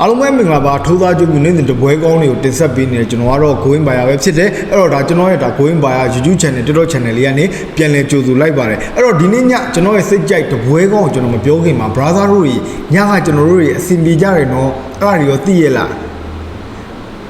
အားလုံးပဲမင်္ဂလာပါထိုးသားကျုပ်မြနေတဲ့တပွဲကောင်းတွေကိုတင်ဆက်ပေးနေတယ်ကျွန်တော်ကတော့ Going Buyer ပဲဖြစ်တယ်အဲ့တော့ဒါကျွန်တော်ရဲ့ဒါ Going Buyer YouTube channel TikTok channel လေးကနေပြန်လည်ကြိုဆိုလိုက်ပါတယ်အဲ့တော့ဒီနေ့ညကျွန်တော်ရဲ့စိတ်ကြိုက်တပွဲကောင်းကိုကျွန်တော်မပြောခင်မှာ brother တို့ကြီးညကကျွန်တော်တို့တွေအစီအပြေကြတယ်နော်အဲ့ဒါတွေရောသိရလား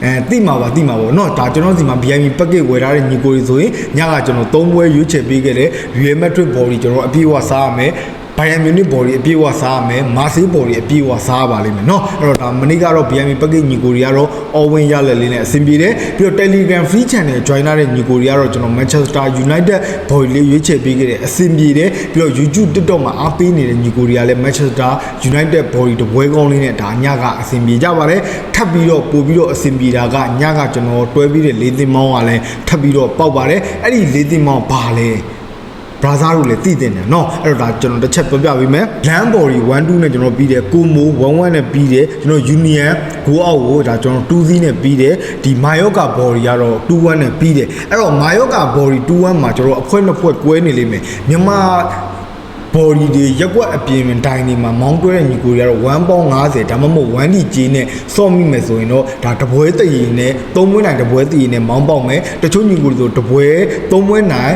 အဲတိမှာပါတိမှာပါเนาะဒါကျွန်တော်စီမှာ VIP package ဝယ်ထားတဲ့ညီကိုတွေဆိုရင်ညကကျွန်တော်၃ပွဲရွေးချယ်ပေးခဲ့တဲ့ Real Madrid body ကျွန်တော်အပြည့်အဝစားရမယ် Bayern Munich body အပြည့်အဝစားရမယ် Marseille body အပြည့်အဝစားရပါလိမ့်မယ်เนาะအဲ့တော့ဒါမနေ့ကတော့ VIP package ညီကိုတွေကတော့ all win ရလက်လေးနဲ့အဆင်ပြေတယ်ပြီးတော့ Telegram free channel join လာတဲ့ညီကိုတွေကတော့ကျွန်တော် Manchester United body လေးရွေးချယ်ပေးခဲ့တဲ့အဆင်ပြေတယ်ပြီးတော့ YouTube TikTok မှာအားပေးနေတဲ့ညီကိုတွေကလည်း Manchester United body တပွဲကောင်းလေးနဲ့ဒါညကအဆင်ပြေကြပါတယ်ထပ်ပြီးတော့ပို့ပြီးတော့အဆင်ပြေတာကညကကျွန်တော်တွဲပြီးတဲ့လေးသင်းမောင်းကလည်းထပ်ပြီးတော့ပေါက်ပါတယ်အဲ့ဒီလေးသင်းမောင်းဘာလဲ ဘရာဇာတို့လည်းတည်တင်တယ်เนาะအဲ့တော့ဒါကျွန်တော်တစ်ချက်ပြောပြပေးမယ်လမ်းဘော်ဒီ1 2နဲ့ကျွန်တော်ပြီးတယ်ကိုမို1 1နဲ့ပြီးတယ်ကျွန်တော် union go out ကိုဒါကျွန်တော်2 0နဲ့ပြီးတယ်ဒီမာယောကာဘော်ဒီကတော့2 1နဲ့ပြီးတယ်အဲ့တော့မာယောကာဘော်ဒီ2 1မှာကျွန်တော်အဖွဲနှစ်ဖွဲကွဲနေလိမ့်မယ်မြန်မာ body တွေရက်ွက်အပြင်တိုင်တွေမှာမောင်းတွဲတဲ့ညီကိုတွေကတော့1ပေါင်း50ဒါမှမဟုတ်1ဒီကြီးနဲ့စော့မိမယ်ဆိုရင်တော့ဒါတပွဲတည်ရင်နဲ့သုံးမွေးနိုင်တပွဲတည်ရင်နဲ့မောင်းပေါက်မယ်တချို့ညီကိုတွေဆိုတပွဲသုံးမွေးနိုင်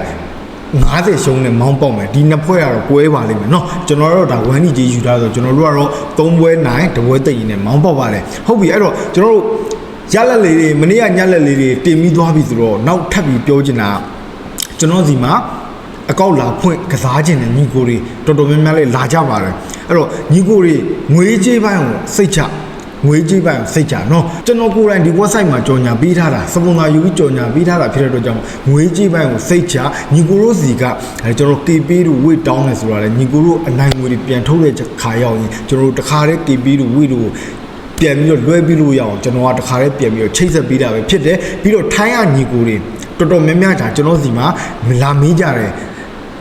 50ရှုံးနဲ့မောင်းပေါက်မယ်ဒီနှစ်ဖွဲ့ကတော့ကွဲပါလိမ့်မယ်เนาะကျွန်တော်တို့ဒါ1ဒီကြီးယူထားဆိုကျွန်တော်တို့ကတော့သုံးပွဲနိုင်တပွဲတည်ရင်နဲ့မောင်းပေါက်ပါတယ်ဟုတ်ပြီအဲ့တော့ကျွန်တော်တို့ရလက်လေးတွေမနေ့ကညလက်လေးတွေတင်ပြီးသွားပြီဆိုတော့နောက်ထပ်ပြီးပြောချင်တာကကျွန်တော်စီမှာ အကောက်လာဖွင့်ကစားခြင်းနဲ့ညီကိုတွေတော်တော်များများလေးလာကြပါတယ်အဲ့တော့ညီကိုတွေငွေကြေးပိုင်းကိုစိတ်ချ ငွေကြေးပိုင်းကိုစိတ်ချနော်ကျွန်တော်ကိုယ်တိုင်ဒီ website မှာကြော်ညာပေးထားတာစပွန်ဆာယူပြီးကြော်ညာပေးထားတာဖြစ်တဲ့အတွက်ကြောင့်ငွေကြေးပိုင်းကိုစိတ်ချညီကိုတို့စီကအဲကျွန်တော် KP တို့ weight down နေဆိုတာလေညီကိုတို့အနိုင်ငွေတွေပြန်ထုတ်တဲ့ခါရောက်ရင်ကျွန်တော်တို့တခါတည်း KP တို့ weight တို့ပြန်ပြီးတော့လွှဲပြီးလို့ရအောင်ကျွန်တော်ကတခါတည်းပြန်ပြီးတော့ချိတ်ဆက်ပေးတာပဲဖြစ်တယ်ပြီးတော့ထိုင်းကညီကိုတွေတော်တော်များများဒါကျွန်တော်စီမှာလာမေးကြတယ်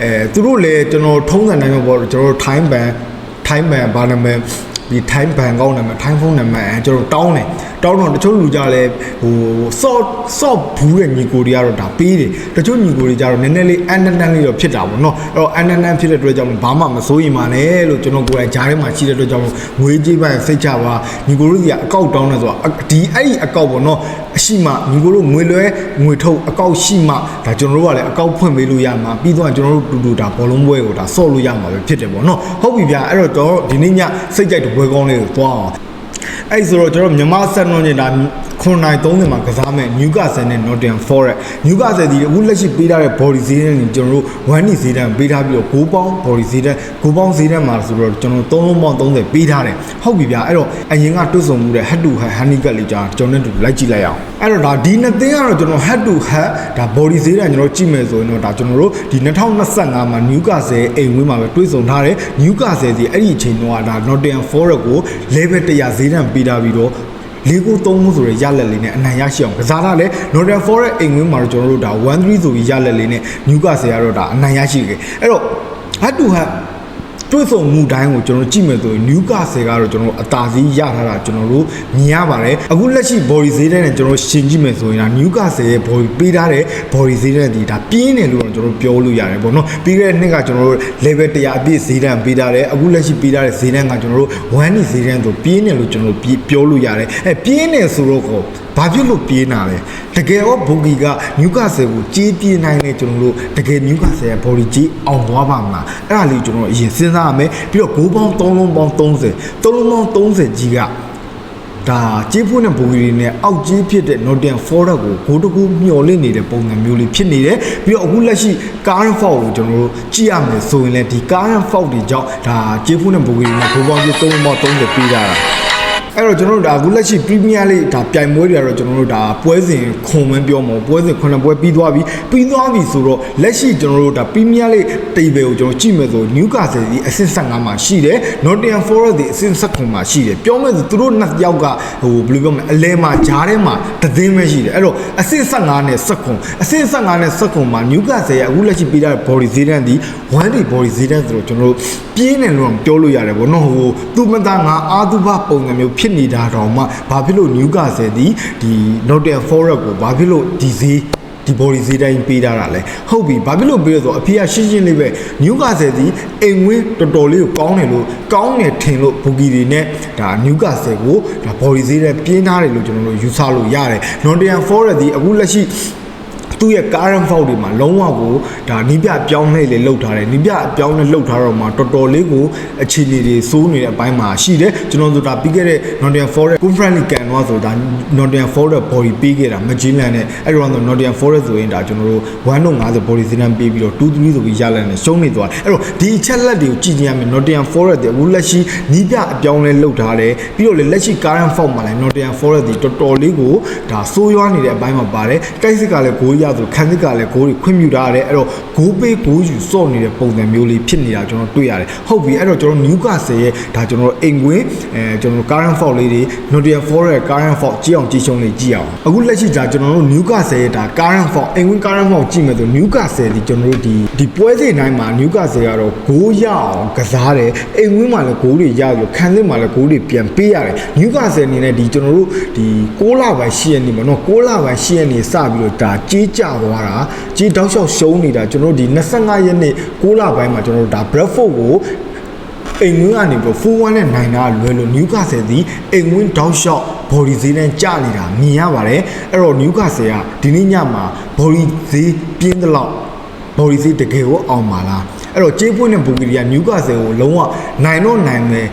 အဲသူတို့လည်းကျွန်တော်ထုံးစံတိုင်းပဲပေါ့ကျွန်တော်ထိုင်းဘန်ထိုင်းဘန်ဘာနာမည် ဒီထိုင်းဘန်ကောင်းနာမည်ထိုင်းဖုန်းနာမည်အဲကျွန်တော်တောင်းတယ်တောင်းတော့တချို့လူကြလဲဟို short short ဘူးတဲ့ညီကိုတွေကတော့ဒါပေးတယ်တချို့ညီကိုတွေကြတော့နည်းနည်းလေးအန်တန်တန်လေးတော့ဖြစ်တာပေါ့နော်အဲ့တော့အန်တန်တန်ဖြစ်တဲ့အတွက်ကြောင့်ဘာမှမစိုးရင်ပါနဲ့လို့ကျွန်တော်ကိုယ်တိုင်ဂျားထဲမှာရှိတဲ့အတွက်ကြောင့်ငွေကြေးပိုင်းစိတ်ချပါညီကိုတို့စီကအကောက်တောင်းတယ်ဆိုတာဒီအဲ့ဒီအကောက်ပေါ့နော်အရှိမညီကိုတို့ငွေလွဲငွေထုတ်အကောက်ရှိမှဒါကျွန်တော်တို့ကလည်းအကောက်ဖွင့်ပေးလို့ရမှာပြီးတော့ကျွန်တော်တို့တူတူဒါဘောလုံးပွဲကိုဒါဆော့လို့ရမှာပဲဖြစ်တယ်ပေါ့နော်ဟုတ်ပြီဗျာအဲ့တော့ကျွန်တော်ဒီနေ့ညစိတ်ကြိုက်တဲ့ပွဲကောင်းလေးကိုသွား အောင်အဲ့ဆိုတော့ကျွန်တော်မြန်မာဆက်နွန်နေတာ9:30မှာကစားမယ် Newcastle နဲ့ Nottingham Forest Newcastle ဒီအခုလက်ရှိပေးထားတဲ့ body ဈေးတန်းကိုကျွန်တော်တို့1နီဈေးတန်းပေးထားပြီးတော့9ပေါင်း body ဈေးတန်း9ပေါင်းဈေးတန်းမှာဆိုတော့ကျွန်တော်3လုံးပေါင်း30ပေးထားတယ်ဟုတ်ပြီဗျာအဲ့တော့အရင်ကတွတ်ဆုံမှုတဲ့ head to head handicap လေးကြာကျွန်တော်တို့လိုက်ကြည့်လိုက်အောင်အဲ့တော့ဒါဒီနှစ်သင်းကတော့ကျွန်တော် head to head ဒါ body ဈေးတန်းကျွန်တော်ကြည့်မယ်ဆိုရင်တော့ဒါကျွန်တော်တို့ဒီ2025မှာ Newcastle အိမ်ဝင်းမှာပဲတွတ်ဆုံထားတယ် Newcastle ဒီအဲ့ဒီအချိန်တုန်းကဒါ Nottingham Forest ကို level 100ဈေးတန်းပေးထားပြီးတော့လေးကိုသုံးမှုဆိုရရလက်လေးနဲ့အနိုင်ရရှိအောင်ကစားထားလဲ Northern Forest အိမ်ဝင်းမှာတော့ကျွန်တော်တို့ဒါ1-3ဆိုပြီးရလက်လေးနဲ့ Newcastle ကတော့ဒါအနိုင်ရရှိခဲ့အဲ့တော့ head to head တွေ့ဆုံမှုတိုင်းကိုကျွန်တော်ကြည့်မယ်ဆိုရင် Newcastle ကတော့ကျွန်တော်အသာစီးရထားတာကျွန်တော်တို့မြင်ရပါတယ်အခုလက်ရှိ body ဈေးတန်းနဲ့ကျွန်တော်ရှင်ကြည့်မယ်ဆိုရင်ဒါ Newcastle ရဲ့ body ပေးထားတဲ့ body ဈေးတန်းဒီဒါပြင်းတယ်လို့တော့ကျွန်တော်ပြောလို့ရတယ်ပေါ့နော်ပြီးခဲ့တဲ့နှစ်ကကျွန်တော်တို့ level 100အပြည့်ဈေးတန်းပေးထားတယ်အခုလက်ရှိပေးထားတဲ့ဈေးတန်းကကျွန်တော်တို့1နီဈေးတန်းဆိုပြင်းတယ်လို့ကျွန်တော်ပြောလို့ရတယ်အဲပြင်းတယ်ဆိုတော့ကိုဘာဖြစ်လို့ပြေးနာလဲတကယ်တော့ဘူဂီကနျူကာဆယ်ကိုကြေးပြေးနိုင်တယ်ကျွန်တော်တို့တကယ်နျူကာဆယ်ရဲ့ body ကြေးအောင်သွားပါမလားအဲ့ဒါလေးကျွန်တော်အရင်စဉ်းစားရမယ်ပြီးတော့ဂိုးပေါင်း3လုံးပေါင်း30 3လုံးပေါင်း30ကြီးကဒါကြေးဖွင့်တဲ့ဘူဂီတွေနဲ့အောက်ကြေးဖြစ်တဲ့ Nottingham Forest ကိုဂိုးတကူမျော်လင့်နေတဲ့ပုံစံမျိုးလေးဖြစ်နေတယ်ပြီးတော့အခုလက်ရှိ current fault ကိုကျွန်တော်တို့ကြည့်ရမယ်ဆိုရင်လည်းဒီ current fault တွေကြောင့်ဒါကြေးဖွင့်တဲ့ဘူဂီတွေနဲ့ဂိုးပေါင်းကြေး3လုံးပေါင်း30ပေးကြတာ အဲ့တော့ကျွန်တော်တို့ဒါအခုလက်ရှိ Premier League ဒါပြိုင်ပွဲတွေကတော့ကျွန်တော်တို့ဒါပွဲစဉ်ခုံမန်းပြောမှာပွဲစဉ်ခုနှစ်ပွဲပြီးသွားပြီပြီးသွားပြီဆိုတော့လက်ရှိကျွန်တော်တို့ဒါ Premier League table ကိုကျွန်တော်ကြည့်မယ်ဆို Newcastle ဒီအဆင့်15မှာရှိတယ် Nottingham Forest ဒီအဆင့်19မှာရှိတယ်ပြောမယ်ဆိုသူတို့နှစ်ယောက်ကဟိုဘယ်လိုပြောမလဲအလဲမှာဂျားထဲမှာတသင်းပဲရှိတယ်အဲ့တော့အဆင့်15နဲ့19အဆင့်15နဲ့19မှာ Newcastle ရဲ့အခုလက်ရှိပြီးတဲ့ body ဈေးတန်းဒီ1 day body ဈေးတန်းဆိုတော့ကျွန်တော်တို့ပြင်းတယ်လို့ပြောလို့ရတယ်ဗောနော်ဟိုသူမသားငါအာသူဘပုံစံမျိုးဖြစ်နေတာတော့မှဘာဖြစ်လို့ Newcastle ဒီဒီ Nottingham Forest ကိုဘာဖြစ်လို့ဒီဈေးဒီ body ဈေးတိုင်းပေးထားတာလဲဟုတ်ပြီဘာဖြစ်လို့ပေးလဲဆိုတော့အဖေကရှင်းရှင်းလေးပဲနျူကာဆယ်စီအိမ်ဝင်းတော်တော်လေးကိုကောင်းတယ်လို့ကောင်းတယ်ထင်လို့ဘူဂီတွေနဲ့ဒါနျူကာဆယ်ကိုဒါ body ဈေးတိုင်းပြင်းထားတယ်လို့ကျွန်တော်တို့ယူဆလို့ရတယ် Nottingham Forest ဒီအခုလက်ရှိ သူ့ရဲ့ current fault တွေမှာလုံးဝကိုဒါနီးပြပြောင်းလဲလေလှုပ်ထားတယ်နီးပြပြောင်းလဲလှုပ်ထားတော့မှတော်တော်လေးကိုအခြေအနေတွေစိုးနေတဲ့အပိုင်းမှာရှိတယ်ကျွန်တော်တို့ဒါပြီးခဲ့တဲ့ Nottingham Forest Conference League ကန်တော့ဆိုတာ Nottingham Forest body ပေးခဲ့တာမဂျင်းလန်နဲ့အဲ့တော့ဆို Nottingham Forest ဆိုရင်ဒါကျွန်တော်တို့150 body စင်းတန်းပေးပြီးတော့2-3ဆိုပြီးရလာတယ်ရှုံးနေသွားတယ်အဲ့တော့ဒီအချက်လက်တွေကိုကြည့်ကြရမယ် Nottingham Forest တွေအခုလက်ရှိနီးပြအပြောင်းလဲလှုပ်ထားတယ်ပြီးတော့လေလက်ရှိ current fault မှာလည်း Nottingham Forest တွေတော်တော်လေးကိုဒါစိုးရွားနေတဲ့အပိုင်းမှာပါတယ်တိုက်စစ်ကလည်းဂိုးရဆိုခန်းစစ်ကလည်းဂိုးတွေခွင့်ပြုထားရတယ်အဲ့တော့ဂိုးပေးဂိုးယူစော့နေတဲ့ပုံစံမျိုးလေးဖြစ်နေတာကျွန်တော်တွေ့ရတယ်ဟုတ်ပြီအဲ့တော့ကျွန်တော် Newcastle ရဲ့ဒါကျွန်တော်အိမ်ကွင်းအဲကျွန်တော် current fault လေးတွေ Nottingham Forest current fault ကြည့်အောင်ကြည့်ရှုံးလေးကြည့်အောင်အခုလက်ရှိဒါကျွန်တော်တို့ Newcastle ရဲ့ဒါ current fault အိမ်ကွင်း current fault ကြည့်မယ်ဆို Newcastle ဒီကျွန်တော်တို့ဒီဒီပွဲစဉ်တိုင်းမှာ Newcastle ကတော့ဂိုးရအောင်ကစားတယ်အိမ်ကွင်းမှာလည်းဂိုးတွေရပြီးခံစစ်မှာလည်းဂိုးတွေပြန်ပေးရတယ် Newcastle အနေနဲ့ဒီကျွန်တော်တို့ဒီ6လပိုင်း10ရက်နေမှာเนาะ6လပိုင်း10ရက်နေစပြီးတော့ဒါကြေးကြ သွားတာကြေးတောက်လျှောက်ရှုံးနေတာကျွန်တော်တို့ဒီ25ရက်နေ့6လပိုင်းမှာကျွန်တော်တို့ဒါ Bradford ကိုအိမ်ဝင်းကနေပြီး4-1နဲ့နိုင်တာလွယ်လို့ Newcastle ဒီအိမ်ဝင်းတောက်လျှောက် body ဈေးနဲ့ကျနေတာမြင်ရပါတယ်အဲ့တော့ Newcastle ကဒီနေ့ညမှာ body ဈေးပြင်းတဲ့လောက် body ဈေးတကယ်ကိုအောင်ပါလားအဲ့တော့ကြေးပွင့်တဲ့ဘူဂီရီက Newcastle ကိုလုံးဝနိုင်တော့နိုင်မယ်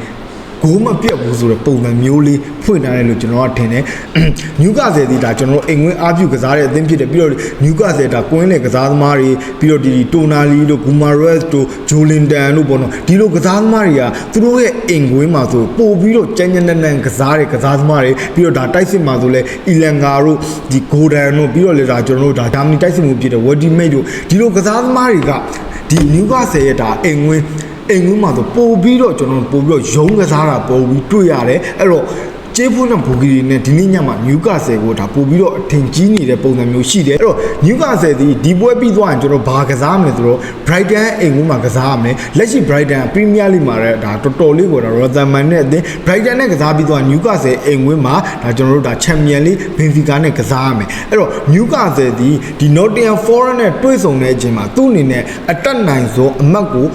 ဂိုးမပြတ်ဘူးဆိုတဲ့ပုံစံမျိုးလေးဖွင့်ထားတယ်လို့ကျွန်တော်ကထင်တယ်။ Newcastle ဒီဒါကျွန်တော်တို့အိမ်ဝင်အားပြုကစားတဲ့အသင်းဖြစ်တယ်ပြီးတော့ Newcastle ဒါကွင်းလေကစားသမားတွေပြီးတော့ဒီတိုနာလီတို့ဂူမာရက်တို့ဂျိုလင်တန်တို့ပေါ့နော်ဒီလိုကစားသမားတွေကသူတို့ရဲ့အိမ်ကွင်းမှာဆိုပို့ပြီးတော့ကြမ်းကြမ်းတမ်းတမ်းကစားတဲ့ကစားသမားတွေပြီးတော့ဒါတိုက်စစ်မှာဆိုလဲအီလန်ဂါတို့ဒီဂိုဒန်တို့ပြီးတော့လေဒါကျွန်တော်တို့ဒါဂျာမနီတိုက်စစ်မှုဖြစ်တဲ့ဝက်ဒီမိတ်တို့ဒီလိုကစားသမားတွေကဒီ Newcastle ရဲ့ဒါအိမ်ကွင်း အိမ်ဝင်းမှာဆိုပို့ပြီးတော့ကျွန်တော်ပို့ပြီးတော့ရုံးကစားတာပို့ပြီးတွေ့ရတယ်အဲ့တော့ကျေးဖွင့်တဲ့ဘူဂီတွေနဲ့ဒီနေ့ညမှာနျူကာဆယ်ကိုဒါပို့ပြီးတော့အထင်ကြီးနေတဲ့ပုံစံမျိုးရှိတယ်အဲ့တော့နျူကာဆယ်ဒီဒီပွဲပြီးသွားရင်ကျွန်တော်ဘာကစားမလဲဆိုတော့ Brighton အိမ်ဝင်းမှာကစားရမယ်လက်ရှိ Brighton Premier League မှာလည်းဒါတော်တော်လေးကိုဒါ Rotherham နဲ့အသင်း Brighton နဲ့ကစားပြီးသွားနျူကာဆယ်အိမ်ဝင်းမှာဒါကျွန်တော်တို့ဒါ Champion League Benfica နဲ့ကစားရမယ်အဲ့တော့နျူကာဆယ်ဒီဒီ Nottingham Forest နဲ့တွေ့ဆုံတဲ့အချိန်မှာသူ့အနေနဲ့အတက်နိုင်ဆုံးအမတ်ကို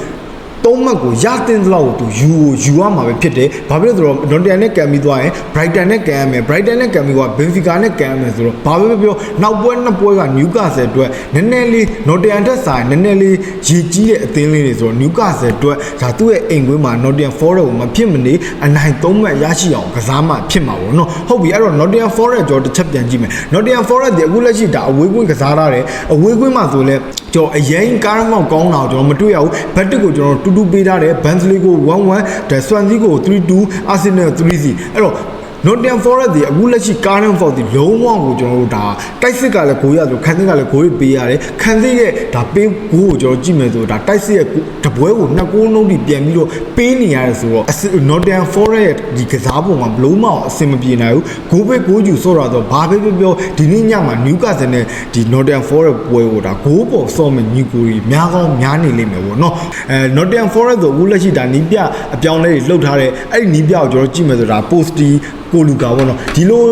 သုံးမှတ်ကိုရတင်သလောက်ကိုသူယူကိုယူရမှာပဲဖြစ်တယ်။ဘာဖြစ်လို့လဲဆိုတော့ Nottingham နဲ့ကန်ပြီးသွားရင် Brighton နဲ့ကန်ရမယ်။ Brighton နဲ့ကန်ပြီးတော့ Benfica နဲ့ကန်ရမယ်ဆိုတော့ဘာပဲပြောနောက်ပွဲနှစ်ပွဲက Newcastle အတွက်နည်းနည်းလေး Nottingham တက်ဆိုင်နည်းနည်းလေးရည်ကြီးတဲ့အသင်းလေးတွေဆိုတော့ Newcastle အတွက်ဒါသူ့ရဲ့အိမ်ကွင်းမှာ Nottingham Forest ကိုမဖြစ်မနေအနိုင်သုံးမှတ်ရရှိအောင်ကစားမှဖြစ်မှာပေါ့နော်။ဟုတ်ပြီအဲ့တော့ Nottingham Forest ကြောတစ်ချက်ပြန်ကြည့်မယ်။ Nottingham Forest ဒီအခုလက်ရှိဒါအဝေးကွင်းကစားရတယ်။အဝေးကွင်းမှာဆိုလဲကျွန်တော်အရင်ကားမောက်ကောင်းတာကိုကျွန်တော်မတွေ့ရဘူးဘတ်တစ်ကိုကျွန်တော်တူတူပေးထားတယ်ဘန်စလီကို1-1ဒါဆွမ်စီကို3-2အာဆင်နယ်3-0အဲ့တော့ Nottingham Forest ဒီအခုလက်ရှိ current fault ဒီလုံးဝကိုကျွန်တော်တို့ဒါတိုက်စစ်ကလည်းဂိုးရဆိုခန်းစစ်ကလည်းဂိုးတွေပေးရတယ်ခန်းစစ်ရဲ့ဒါပေးဂိုးကိုကျွန်တော်ကြည့်မယ်ဆိုဒါတိုက်စစ်ရဲ့ တပွဲကိုနှစ်ဂိုးလုံးထိပြန်ပြီးတော့ပေးနေရတယ်ဆိုတော့ Nottingham Forest ရဲ့ဒီကစားပုံကဘလုံးမအောင်အဆင်မပြေနိုင်ဘူးဂိုးပေးဂိုးယူဆော့တာတော့ဘာပဲပြောပြောဒီနေ့ညမှာ Newcastle နဲ့ဒီ Nottingham Forest ပွဲကိုဒါဂိုးပေါ်ဆော့မယ်ညီကိုကြီးများကောင်းများနေလိမ့်မယ်ပေါ့နော်အဲ Nottingham Forest ဆိုအခုလက်ရှိဒါနီးပြအပြောင်းလဲတွေလှုပ်ထားတဲ့အဲ့ဒီနီးပြကိုကျွန်တော်ကြည့်မယ်ဆိုဒါ post ကိုလူကာပေါ့နော်ဒီလို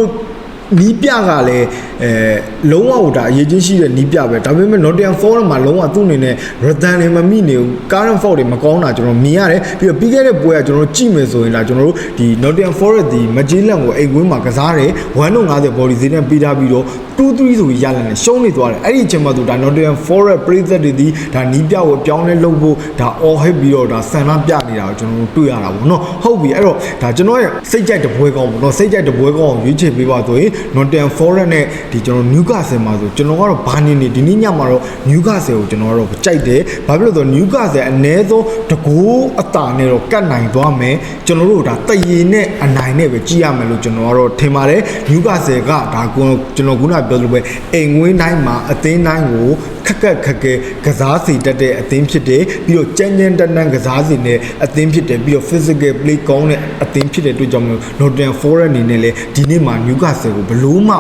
နီးပြကလည်းအဲလုံးဝဟိုဒါအရေးကြီးရှိတဲ့နီးပြပဲဒါပေမဲ့ Nottingham Forest မှာလုံးဝသူ့အနေနဲ့ Rathan တွေမမိနေဘူး current fault တွေမကောင်းတာကျွန်တော်မြင်ရတယ်ပြီးတော့ပြီးခဲ့တဲ့ပွဲကကျွန်တော်ကြည့်မယ်ဆိုရင်ဒါကျွန်တော်တို့ဒီ Nottingham Forest ဒီမကြီးလက်ကိုအိမ်ကွင်းမှာကစားတယ်150 body ဈေးနဲ့ပေးထားပြီးတော့2-3ဆိုပြီးရလာတယ်ရှုံးနေသွားတယ်အဲ့ဒီအချိန်မှာသူဒါ Nottingham Forest ပြည်သက်တွေဒီဒါနီးပြကိုပြောင်းလဲလုပ်ဖို့ဒါ all hit ပြီးတော့ဒါဆန်လာပြနေတာကိုကျွန်တော်တို့တွေ့ရတာပေါ့နော်ဟုတ်ပြီအဲ့တော့ဒါကျွန်တော်ရဲ့စိတ်ကြိုက်တပွဲကောင်းပေါ့နော်စိတ်ကြိုက်တပွဲကောင်းကိုရွေးချယ်ပေးပါဆိုရင် Nottingham Forest နဲ့ဒီကျွန်တော် Newcastle မှာဆိုကျွန်တော်ကတော့ဘာနေနေဒီနေ့ညမှာတော့ Newcastle ကိုကျွန်တော်ကတော့ကြိုက်တယ်ဘာဖြစ်လို့လဲဆိုတော့ Newcastle အနည်းဆုံးတကိုးအတာနဲ့တော့ကတ်နိုင်သွားမယ်ကျွန်တော်တို့ဒါတရေနဲ့အနိုင်နဲ့ပဲကြည့်ရမယ်လို့ကျွန်တော်ကတော့ထင်ပါတယ် Newcastle ကဒါကိုကျွန်တော်ခုနပြောလို့ပဲအိမ်ဝင်းတိုင်းမှာအသင်းတိုင်းကိုခက်ခက်ခက်ခဲကစားစီတတ်တဲ့အသင်းဖြစ်တယ်ပြီးတော့ကြမ်းကြမ်းတမ်းတမ်းကစားစီနဲ့အသင်းဖြစ်တယ်ပြီးတော့ physical play ကောင်းတဲ့အသင်းဖြစ်တဲ့အတွက်ကြောင့်မလို့ Nottingham Forest အနေနဲ့လည်းဒီနေ့မှာ Newcastle ကိုဘလို့မှဒါ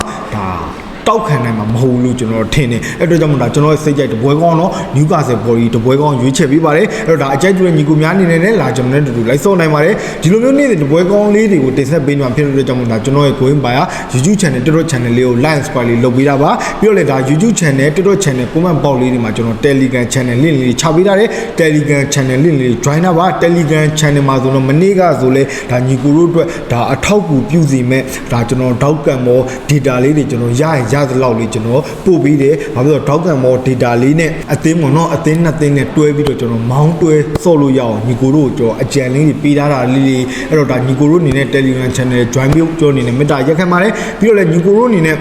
တောက်ခံနိုင်မှာမဟုတ်ဘူးလို့ကျွန်တော်ထင်တယ်အဲ့တော့ကြောင့်မို့ဒါကျွန်တော်ရဲ့စိတ်ကြိုက်တပွဲကောင်းတော့နျူကာဆယ်ဘော်ဒီတပွဲကောင်းရွေးချယ်ပေးပါတယ်အဲ့တော့ဒါအကြိုက်တူတဲ့ညီကိုများအနေနဲ့လည်းလာကျွန်တော်နဲ့တူတူလိုက်စောနိုင်ပါတယ်ဒီလိုမျိုးနေ့စဉ်တပွဲကောင်းလေးတွေကိုတင်ဆက်ပေးနေမှာဖြစ်လို့ကြောင့်မို့ဒါကျွန်တော်ရဲ့ going by YouTube channel TikTok channel လေးကို like subscribe လေးလုပ်ပေးတာပါပြီးတော့လည်းဒါ YouTube channel TikTok channel comment box လေးတွေမှာကျွန်တော် Telegram channel link လေးချပေးထားတယ် Telegram channel link လေး join တာပါ Telegram channel မှာဆိုတော့မနေ့ကဆိုလဲဒါညီကိုတို့အတွက်ဒါအထောက်အကူပြုစီမဲ့ဒါကျွန်တော်ထောက်ကံမော data လေးတွေကျွန်တော်ရရင်ရသလောက်လေးကျွန်တော်ပို့ပေးတယ်။ဘာဖြစ်လို့ထောက်ကံမော data လေးနဲ့အသင်းပေါ့နော်အသင်းနှစ်သင်းနဲ့တွဲပြီးတော့ကျွန်တော်မောင်းတွဲဆော့လို့ရအောင်ညီကိုတို့ကိုကျွန်တော်အကြံလေးတွေပေးထားတာလေးလေးအဲ့တော့ဒါညီကိုတို့အနေနဲ့ Telegram channel join ပြီးကျွန်တော်အနေနဲ့မေတ္တာရက်ခံပါတယ်ပြီးတော့လည်းညီကိုတို့အနေနဲ့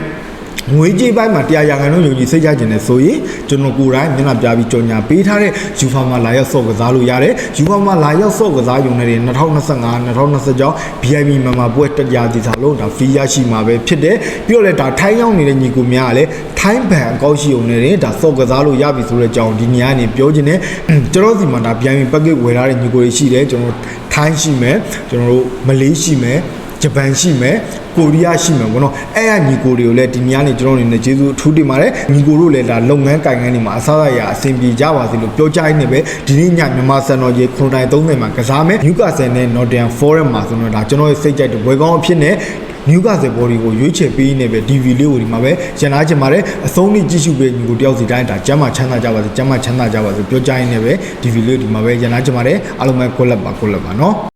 ငွေကြေးပိုင်းမှာတရားရာခိုင်နှုန်းယုံကြည်စိတ်ချခြင်းနဲ့ဆိုရင်ကျွန်တော်ကိုယ်တိုင်မျက်နှာပြပြီးကြော်ညာပေးထားတဲ့ယူဖာမှာလာရောက်ဆော့ကစားလို့ရတယ်ယူဖာမှာလာရောက်ဆော့ကစားရုံနဲ့2025 2026ကျောင်း VIP မမပွဲတက်ရာဒီသာလို့ဒါဖီးရရှိမှာပဲဖြစ်တယ်ပြီးတော့လည်းဒါထိုင်းရောက်နေတဲ့ညီကိုများကလည်းထိုင်းဘန်အကောက်ရှိုံနဲ့ဒါဆော့ကစားလို့ရပြီဆိုတဲ့အကြောင်းဒီညကနေပြောခြင်းနဲ့ကျွန်တော်ဒီမှာဒါ VIP package ဝယ်ထားတဲ့ညီကိုတွေရှိတယ်ကျွန်တော်ထိုင်းရှိမယ်ကျွန်တော်တို့မလေးရှိမယ် ဂျပန်ရှိမယ်ကိုရီးယားရှိမယ်ဘောနော်အဲ့ရညီကိုတွေကိုလည်းဒီများနေကျွန်တော်အနေနဲ့ကျေးဇူးအထူးတင်ပါတယ်ညီကိုတို့လည်းဒါလုပ်ငန်းကိုင်ငန်းတွေမှာအစားအစာအဆင်ပြေကြပါစေလို့ပြောကြရင်းနဲ့ပဲဒီနေ့ညမြန်မာစံတော်ကြီးခွန်တိုင်30မှာကစားမယ်နျူကာဆယ်နဲ့ Nottingham Forest မှာဆိုတော့ဒါကျွန်တော်ရဲ့စိတ်ကြိုက်တဲ့ဘွယ်ကောင်းအဖြစ်နဲ့နျူကာဆယ်ဘော်ဒီကိုရွေးချယ်ပေးနေပဲ DV လေးကိုဒီမှာပဲရန်နာချင်ပါတယ်အဆုံးထိကြည့်ရှုပေးညီကိုတယောက်စီတိုင်းဒါကျမ်းမာချမ်းသာကြပါစေကျမ်းမာချမ်းသာကြပါစေပြောကြရင်းနဲ့ပဲ DV လေးကိုဒီမှာပဲရန်နာချင်ပါတယ်အားလုံးပဲကိုလက်ပါကိုလက်ပါနော်